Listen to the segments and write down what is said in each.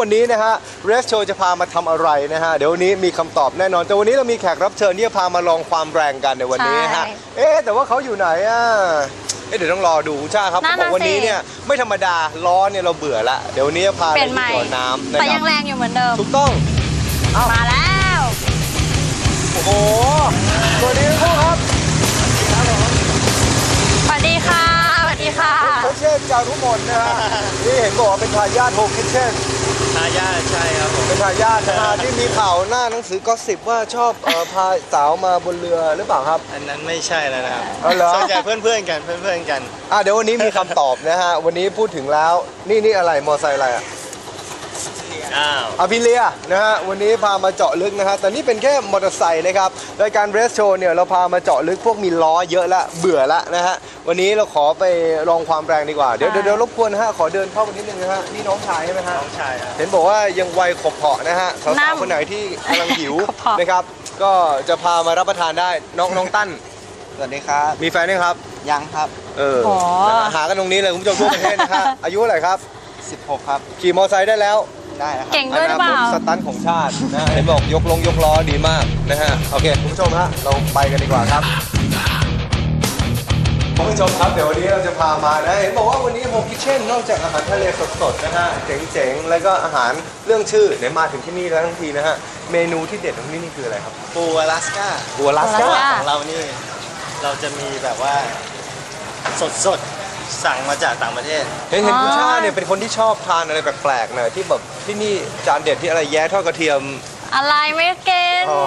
วันนี้นะฮะเรสโชจะพามาทำอะไรนะฮะ เดี๋ยววันนี้มีคำตอบแน่นอน แต่วันนี้เรามีแขกรับเชิญที่จะพามาลองความแรงกันในวันนี้ฮะ ใช่เอ๊ะแต่ว่าเขาอยู่ไหนอะเอ๊ะเดี๋ยวต้องรอดูคุณชาครับนั่เขานบอน่ะกวันนี้สิ เนี่ยไม่ธรรมดาล้อเนี่ยเราเบื่อละเดี๋ยววันนี้จะพาเปไปลี่ยนใหที่ม่บ่อน้ำนะแต่ครัยับงแรงอยู่เหมือนเดิม ถูกต้องมาแล้ว โอ้โหสวัสดีทุกคนครับ ค่ะเช่นจารุมนนะฮะนี่เห็นบอกว่าเป็นทายาทโฮคิเช่นทายาทใช่ครับผมเป็นทายาทนะฮะที่มีข่าวหน้าหนังสือก็สิบว่าชอบเอ่อพาสาวมาบนเรือหรือเปล่าครับ อันนั้นไม่ใช่แล้วนะครับอ๋อเหรอ ส่วนใหญ่เพื่อนๆกันเพื่อนๆกัน อะเดี๋ยววันนี้มีคำตอบนะฮะ วันนี้พูดถึงแล้ว นี่นี่อะไรมอไซค์อะไรอะ อ้าวอภิเลียนะฮะวันนี้พามาเจาะลึกนะฮะแต่นี่เป็นแค่มอเตอร์ไซค์นะครับรายการเรสโชเนี่ยเราพามาเจาะลึกพวกมีล้อเยอะละเบื่อละนะฮะวันนี้เราขอไปลองความแรงดีกว่าเดี๋ยวใช่เดี๋ยวเดี๋ยวรบกวนนะฮะขอเดินเข้าไปนิดนึงนะฮะนี่น้องชายใช่ไหมฮะน้องชายครับเห็นบอกว่ายังวัยขบเพาะนะฮะสาวนั่ๆงคนไหนที่กำลังหิวขบเพาะนะครับก็จะพามารับประทานได้น้องน้องตั้นสวัสดีครับ มีแฟนยังครับ ยังครับ เออโอ้หากันตรงนี้เลยคุณผู้ชมทั่วประเทศนะฮะอายุเท่าไหร่ครับ 16 ครับ ขี่มอเตอร์ไซค์ได้แล้ว ได้แล้วครับเก่งด้วยหรือเปล่าอนาคตสตันท์ของชาตินะเห็นบอกยกลงยกล้อดีมากนะฮะโอเคคุณผู้ชมฮะเราไปกันดีกว่าครับคุณผู้ชมครับเดี๋ยววันนี้เราจะพามานะเห็นบอกว่าวันนี้โฮมคิเช่นนอกจากอาหารทะเลสดๆนะฮะเจ๋งๆแล้วก็อาหารเรื่องชื่อไหนมาถึงที่นี่แล้วทั้งทีนะฮะเมนูที่เด็ดของที่นี่คืออะไรครับปูอลาสก้าบัวลาสอลาสก้าก้า ของเรานี่ เราจะมีแบบว่าสดๆ สั่งมาจากต่างประเทศ เห็นเห็นคุณชาเนี่ยเป็นคนที่ชอบทานอะไรแปลกๆหน่อยที่แบบที่นี่จานเด็ดที่อะไรแย้ทอดกระเทียมอะไรไม่เก่ง อ๋อ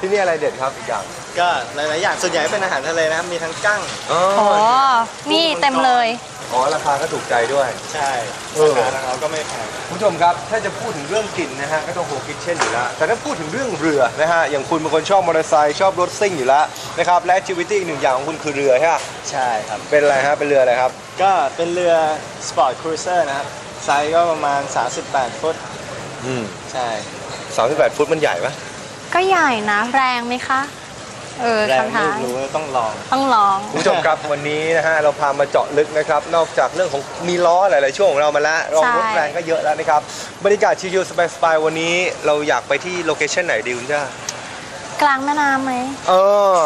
ที่นี่อะไรเด็ดครับอีกอย่าง ก็หลายๆอย่างส่วนใหญ่เป็นอาหารทะเลนะครับมีทั้งกั้งอ๋อโอ้นี่เต็มเลย อ๋อราคาก็ถูกใจด้วย ใช่เออราคาของเราก็ไม่แพง คุณผู้ชมครับ ถ้าจะพูดถึงเรื่องกลิ่นนะฮะ ก็ต้องโฮคิทเช่นอยู่แล้ว แต่ถ้าพูดถึงเรื่องเรือนะฮะ อย่างคุณเป็นคนชอบมอเตอร์ไซค์ชอบรถซิ่งอยู่แล้วนะครับ และชีวิตอีกหนึ่งอย่างของคุณคือเรือใช่ไหมใช่ครับ เป็นอะไรฮะ เป็นเรืออะไรครับ ก็เป็นเรือสปอร์ตครูเซอร์นะครับ ไซส์ก็ประมาณ 38 ฟุต อืมใช่ สามสิบแปดฟุตมันใหญ่ปะก็ใหญ่นะ แรงไหมคะ เออแรงคำถามไม่รู้ต้องลอง ต้องลอง คุณผู้ชมครับ วันนี้นะฮะเราพามาเจาะลึกนะครับ นอกจากเรื่องของมีล้อหลาย ๆ ช่วงของเรามาแล้วลองรถใช่แรงก็เยอะแล้วนะครับบรรยากาศชิลๆสบาย ๆ วันนี้เราอยากไปที่โลเคชั่นไหนดีคุณจ้ากลางแม่น้ำไหม เออ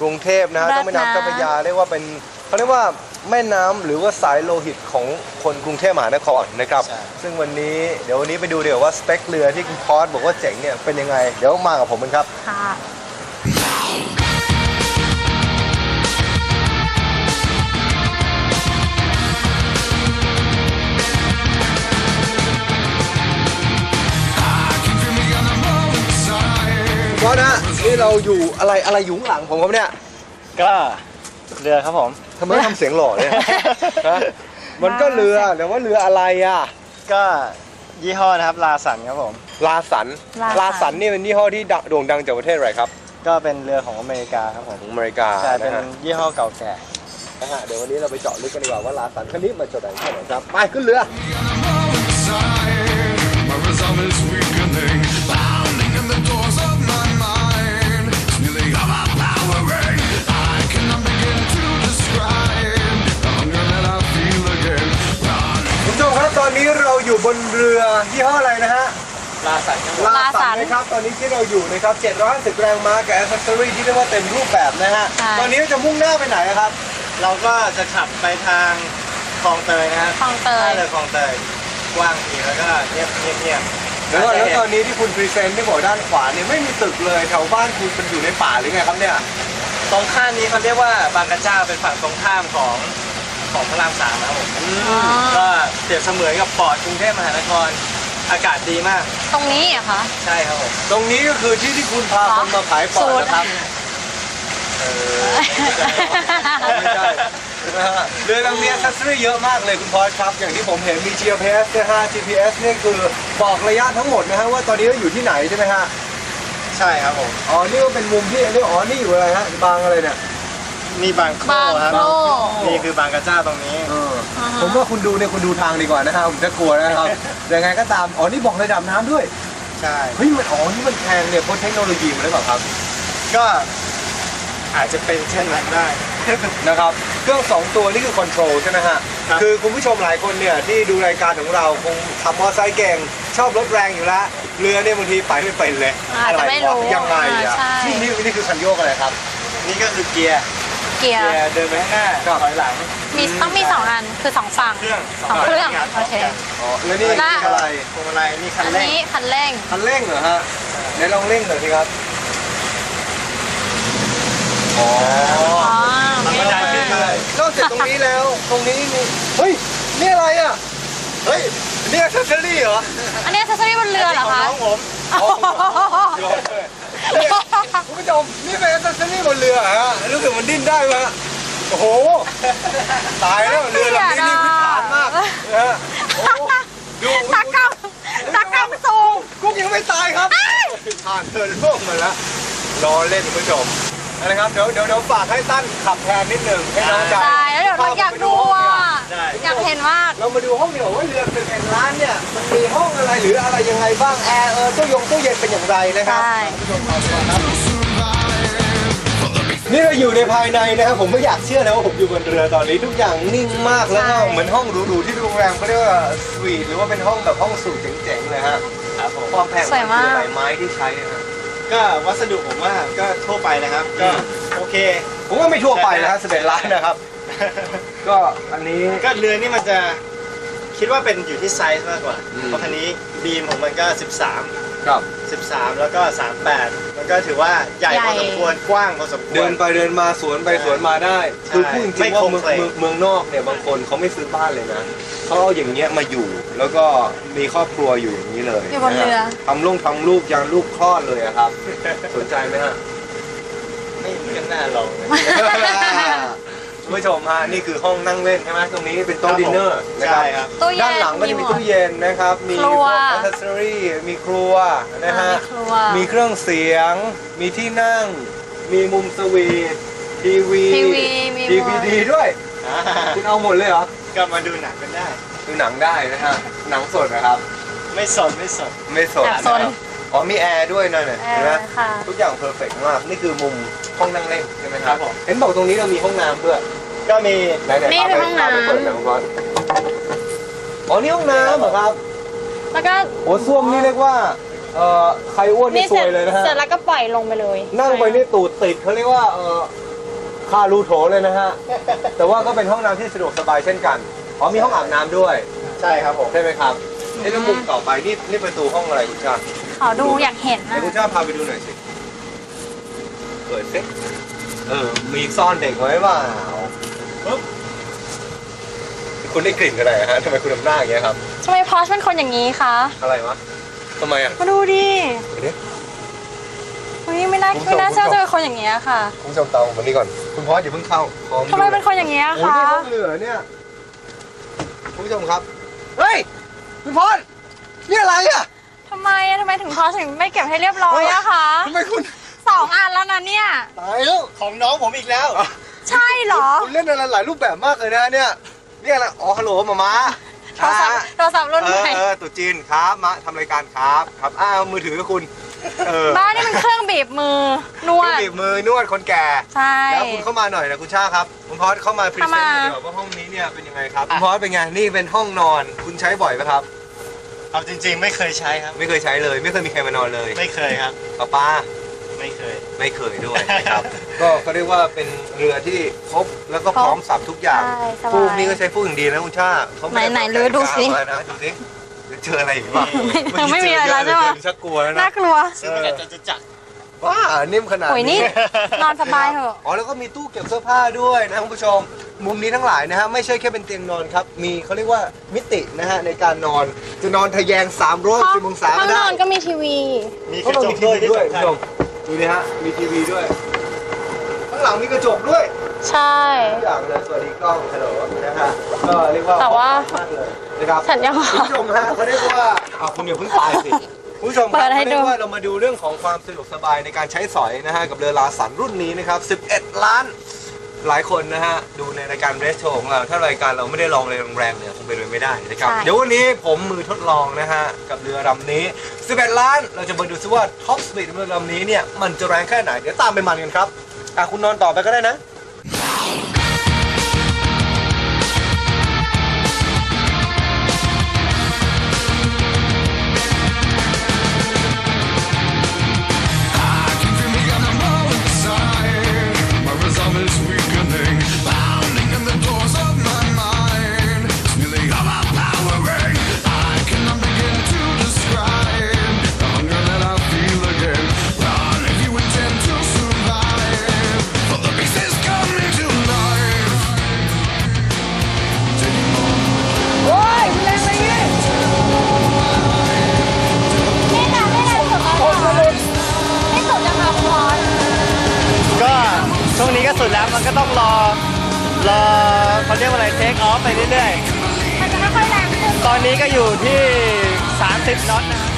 กรุงเทพนะฮะเลิศนะต้องแม่น้ำเจ้าพระยาเรียกว่าเป็นเขาเรียกว่าแม่น้ำหรือว่าสายโลหิตของคนกรุงเทพมหานครนะครับ ใช่ ซึ่งวันนี้เดี๋ยววันนี้ไปดูเดี๋ยวว่าสเปคเรือที่คุณพอสบอกว่าเจ๋งเนี่ยเป็นยังไง เดี๋ยวมากับผมกันครับ ค่ะ พอสนะนี่เราอยู่อะไรอะไรอยู่ข้างหลังผมครับเนี่ยก็เรือครับผมทำไมทำเสียงหล่อเนี่ยฮะมันก็เรือแต่ว่าเรืออะไรอะ ก็ยี่ห้อนะครับลาสันครับผมลาสันลาสันลาสันนี่เป็นยี่ห้อที่ดังโด่งดังจากประเทศอะไรครับ ก็เป็นเรือของอเมริกาครับผมของอเมริกาใช่เป็นนะฮะยี่ห้อเก่าแก่นะฮะเดี๋ยววันนี้เราไปเจาะลึกกันดีกว่าว่าลาสันคันนี้มาจากไหนแค่ไหนครับไปขึ้นเรือ ยี่ห้ออะไรนะฮะ ลาสันครับผม ลาสันนะครับ ตอนนี้ที่เราอยู่นะครับ 750 แรงม้ากับแอสเซสซอรี่ที่เรียกว่าเต็มรูปแบบนะฮะ ใช่ ตอนนี้จะมุ่งหน้าไปไหนอะครับ เราก็จะขับไปทางคลองเตยนะครับคลองเตยท่าเรือคลองเตยกว้างดีแล้วก็เงียบเงียบเงียบแล้วก็าจะแล้วเห็นตอนนี้ที่คุณพรีเซนต์ที่บอกด้านขวาเนี่ยไม่มีตึกเลยแถวบ้านคุณมันอยู่ในป่าหรือไงครับเนี่ย ตรงข้ามนี้เขาเรียกว่าบางกระเจ้าเป็นฝั่งตรงข้ามของของพระรามสามนะครับผมอ๋อก็เปรียบเสมือนกับปอดกรุงเทพมหานคร อากาศดีมาก ตรงนี้เหรอะคะ ใช่ครับผม ตรงนี้ก็คือที่ที่คุณพาคนมาขายปอดนะครับเออไม่ใช่นะฮะเรือลำนี้แอสเซสซอรี่เยอะมากเลยคุณพอสครับ อย่างที่ผมเห็นมี GPS นะฮะ GPS เนี่ยคือบอกระยะทั้งหมดนะฮะว่าตอนนี้เราอยู่ที่ไหนใช่ไหมฮะ ใช่ครับผม อ๋อ นี่ก็เป็นมุมที่เรียกอ๋อ นี่อยู่อะไรฮะ บางอะไรเนี่ย นี่บางโคบางครับโคนี่คือบางกระเจ้าตรงนี้ เออ ผมว่าคุณดูเนี่ยคุณดูทางดีกว่านะครับผมจะกลัวนะครับ ยังไงก็ตามอ๋อนี่บอกระดับน้ำด้วย ใช่ เฮ้ยมันอ๋อนี่มันแพงเนี่ยเพราะเทคโนโลยีมันหรือเปล่าครับ ก็อาจจะเป็นเช่นนั้นได้ นะครับ เครื่องสองตัวนี่คือคอนโทรลใช่ไหมฮะครับคือคุณผู้ชมหลายคนเนี่ยที่ดูรายการของเราคงขับมอเตอร์ไซค์เก่ง ชอบรถแรงอยู่แล้วเรือเนี่ยบางทีไปไม่เป็นเลยอาจจะไม่รู้อวยังไงอะอ่าใช่ นี่นี่นี่คือคันโยกอะไรครับ นี่ก็คือเกียร์เกียร์เกียร์เดินไปข้างหน้าครับ ถอยหลัง มีต้องมีสองอันคือสองฝั่งเครื่องสองเครื่องครับโอเค อ๋อแล้วนี่และ คืออะไรพวงมาลัยนี่คันอันเร่งนี้คันเร่ง คันเร่งเหรอฮะไหนลองเร่งหน่อยสิครับอ๋ออ๋อธรรมดาขึ้นเลย นอกจากตรงนี้แล้วตรงนี้มีเฮ้ยนี่อะไรอะเฮ้ยนี่แอคเซสซอรี่เหรออันนี้อัซเซอรี่บนเรือเหรอของคะน้องผมเนี่ยคุณผู้ชมนี่เป็นแอคเซสซอรี่บนเรือเหรอฮะรู้สึกมันดิ้นได้ไหมฮะ โอ้โห ตายแล้วเรือลำนี้นี่พิถานมากนะฮะโอ้โหดูตากำตากำสูง กุ๊กยังไม่ตายครับ ผ่านเธอล่วงมาแล้วรอเล่นคุณผู้ชมนะครับเดี๋ยวเดี๋ยวเดี๋ยวฝากให้ตั้นขับแทนนิดหนึ่งให้น้องใจใช่แล้วเดี๋ยวเราอยากดูอะได้อยากเห็นมาก เรามาดูห้องเดียวว่าเรือเป็นแห่งร้านเนี่ยมันมีห้องอะไรหรืออะไรยังไงบ้างแอร์เออตู้ยงตู้เย็นเป็นอย่างไรนะครับใช่ นี่เราอยู่ในภายในนะครับผมไม่อยากเชื่อนะว่าผมอยู่บนเรือตอนนี้ทุกอย่างนิ่งมากแล้วก็ใช่เหมือนห้องหรูๆที่โรงแรมเขาเรียกว่าสวีทหรือว่าเป็นห้องแบบห้องสูทเจ๋งๆเลยฮะครับผมความแพงสวยมากคืออะไรไม้ที่ใช้นะฮะก็วัสดุผมว่าก็ทั่วไปนะครับ ก็โอเค ผมว่าไม่ทั่วไปนะฮะสิบเอ็ดล้านนะครับ ก็อันนี้ก็เรือนี่มันจะคิดว่าเป็นอยู่ที่ไซส์มากกว่าอืมเพราะคันนี้บีมของมันก็ 13 ครับ 13 แล้วก็ 38มัน ก็ถือว่าใหญ่พอสมควรกว้างพอสมควร เดินไปเดินมาสวนไปสวนมาได้ใช่คือพูดจไม่ริงๆว่าคงเมืองเคลงเมืองเมืองนอกเนี่ยบางคนเขาไม่ซื้อบ้านเลยนะเขาเอาอย่างเงี้ยมาอยู่ แล้วก็มีครอบครัวอยู่อย่างนี้เลยอยู่บนเรือะฮะทำลูกทำลูกยันลูกคลอดเลยอะครับ สนใจไหมฮะ ไม่เลื่อนหน้าลงเลย คุณผู้ชมฮะนี่คือห้องนั่งเล่นใช่ไหมตรงนี้เป็นโต๊ะดินเนอร์นะคใช่รับครับ ตู้เย็นด้านหลังก็จะมีตู้เย็นนะครับ มีครัวอัเซสซอรี่มีครัวนะฮะมีครัว มีเครื่องเสียง มีที่นั่ง มีมุมสวีททีวี ทีวีมีดีหมวีดดีด้วย อ่าคุณเอาหมดเลยเหรอ ก็มาดูหนังกันได้ ดูหนังได้นะฮะ หนังสดนะครับ ไม่สนไม่สนไม่สดแอบซนนะครับ อ๋อมีแอร์ด้วยนะเนี่ยเอเห็นไหมอค่ะ ทุกอย่างเพอร์เฟกต์มาก นี่คือมุมห้องนั่งเล่นใช่ไหมคครัรับบผม เห็นบอกตรงนี้เรามีห้องน้ำด้วยก็มีไหนๆนี่พาคือไปห้องน้ำ พาไปเปิดหนังก่อนอ๋อนี่ห้องน้ำเหรอครับแล้วก็โอ้ส้วมนี่เรียกว่าเอ่อใครอ้วนนี่นี่ซเสร็วจยเลยนะฮะเสร็จแล้วก็ปล่อยลงไปเลยนั่งไปนี่ตูดติดเขาเรียกว่าเอ่อคารูโถเลยนะฮะแต่ว่าก็เป็นห้องน้ำที่สะดวกสบายเช่นกันอ๋อมีห้องอาบน้ำด้วย ใช่ครับผม ใช่ไหมครับไอ้แล้วมุมต่อไปนี่นี่ประตูห้องอะไรคุณชาติ ขอดูอยากเห็นเดี๋ยนะวคุณชาติพาไปดูหน่อยสิ เปิดสิเออ มีซ่อนเด็กไว้เปล่าปึ๊บคุณได้กลิ่นอะไรฮะทำไมคุณทำหน้าอย่างเงี้ยครับ ทำไมพอชเป็นคนอย่างนี้คะ อะไรวะทำไมอะมาดูดิเดี๋ยวเฮ้ยไม่น่าคุณผู้ชมไม่น่าเชื่อจะเป็นคนอย่างนี้ยค่ะคุณผู้ชมตามผมมานี่ก่อน คุณพอสอย่าเพิ่งเข้าพร้อมทำไมดูเป็นคนอย่างนี้ยโอ้ยคะนี่ห้องเรือเนี่ยคุณผู้ชมครับ เฮ้ยคุณพอสนี่อะไรอะ ถึงพอชถึงไม่เก็บให้เรียบร้อยอะคะทำไมคุณสองอันแล้วนะเนี่ย ตายแล้วของน้องผมอีกแล้ว ใช่เหรอ คุณเล่นอะไรหลายรูปแบบมากเลยนะเนี่ยนี่อะไรอ๋อฮัลโหลมามาโทรศัพท์โทรศัพท์รุ่นเอใหอม่เออตุ๊จีนครับมาทำรายการครับครับอ้าวมือถือคุณเออบ้านนี่มันเครื่องบีบมือนวเครื่องดบีบมือนวดคนแก่ใช่แล้วคุณเข้ามาหน่อยนะคุณชาครับคุณพอสเข้ามาพรีเซนเข้าต์มาหน่อยดีกว่าว่าห้องนี้เนี่ยเป็นยังไงครับคุณพอสเป็นไงนี่เป็นห้องนอนคุณใช้บ่อยไหมครับ เอาจริง ๆ ไม่เคยใช้ครับ ไม่เคยใช้เลย ไม่เคยมีใครมานอนเลยไม่เคยครับ ป้าป้าไม่เคย ไม่เคยด้วยนะครับ ก็ก็เรียกว่าเป็นเรือที่ครบแล้วก็พร้อมสับทุกอย่างใช่สฟูบากยนี่ก็ใช้ฟูกอย่างดีนะคุณชาเขาม่ไหนๆด้ลื้อดูสิมานะดูสิเดี๋ยวเจออะไรอีกบ้างยังไม่มีอะไรแล้วใช่ไหมชักกลัวแล้วนะ น่ากลัวซื้อมาจากจะจักร ว้านิ่มขนาดโอ้ยนี่ นอนสบายเถอะ อ๋อแล้วก็มีตู้เก็บเสื้อผ้าด้วยนะคุณผู้ชม มุมนี้ทั้งหลายนะฮะไม่ใช่แค่เป็นเตียงนอนครับ มีเขาเรียกว่ามิตินะฮะในการนอนจะนอนทะแยง3 0 0องศาห้องก็นได้อนก็มีทีวี มีกห้องระนอนจมีกทีด้วยวีที่ด้วยสำคุณคัญผู้ชมดูนี่ฮะมีทีวีด้วยข้างหลังมีกระจกด้วยใช่ ทุกอย่างเลยสวัสดีกล้องฮัลโหลนะฮะก็เรียกว่าแต่ว่ามากเลยนะครับฉันยังคุณผู้ชมฮะเขาเรียกว่าอ่าคุณอย่าเพิ่งตายสิ คุณผู้ชมคเปิรับดให้เขาเรียดูกว่าเรามาดูเรื่องของความสะดวกสบายในการใช้สอยนะฮะกับเรือลาสันรุ่นนี้นะครับ 11 ล้าน หลายคนนะฮะดูในรายการเรสโชของเราถ้ารายการเราไม่ได้ลองอะไรแรงๆเนี่ยคงเป็นไปไม่ได้นะครับ ใช่ เดี๋ยววันนี้ผมมือทดลองนะฮะกับเรือลำนี้ 11 ล้าน เราจะมาดูซิว่าท็อปสปีดเรือลำนี้เนี่ยมันจะแรงแค่ไหนเดี๋ยวตามไปมันกันครับอะคุณนอนต่อไปก็ได้นะ ไรเทคออฟไปเรื่อยมันจะไม่ค่อยแรงขึ้นๆตอนนี้ก็อยู่ที่ 30น็อตนะฮะ I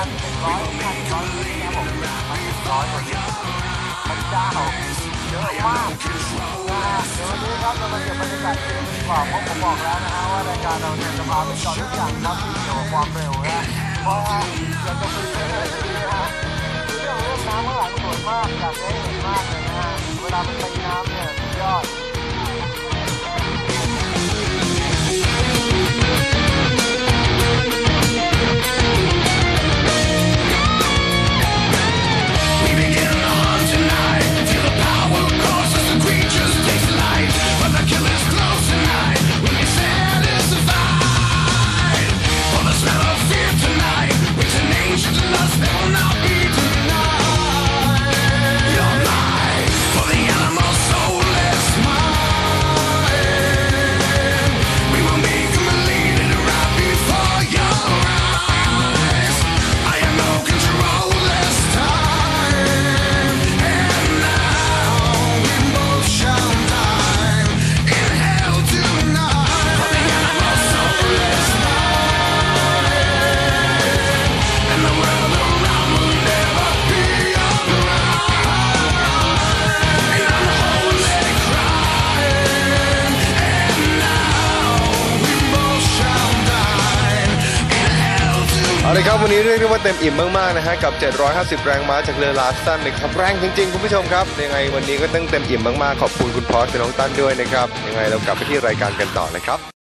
พันหนึ่งร้อยพันร้อยนะรับผมพันหนึ่งร้อยคนพระเจ้าเยอะมากนะเดี๋ยววันนี้ครับเรามาบรรยากาศดีกว่าเพราะผมบอกแล้วนะฮะว่ารายการเราเนี่ยจะพาไปเจอะทุกอย่างครับเกี่ยวกับความเร็วนะเพราะว่าเราจะไปเจรื่อยๆนะฮะเรื่องเรื่องน้ำเมื่อไหร่ก็สวยมากอยากได้เห็นมากเลยนะฮะเวลามันไปน้ำเนี่ยยอด ว่าเต็มอิ่มมากๆนะฮะกับ 750 แรงม้าจากเรือลาสตันนะครับแรงจริงๆคุณผู้ชมครับยังไงวันนี้ก็ต้องเต็มอิ่มมากๆขอบคุณคุณพอสและน้องตั้นด้วยนะครับยังไงเรากลับไปที่รายการกันต่อนะครับ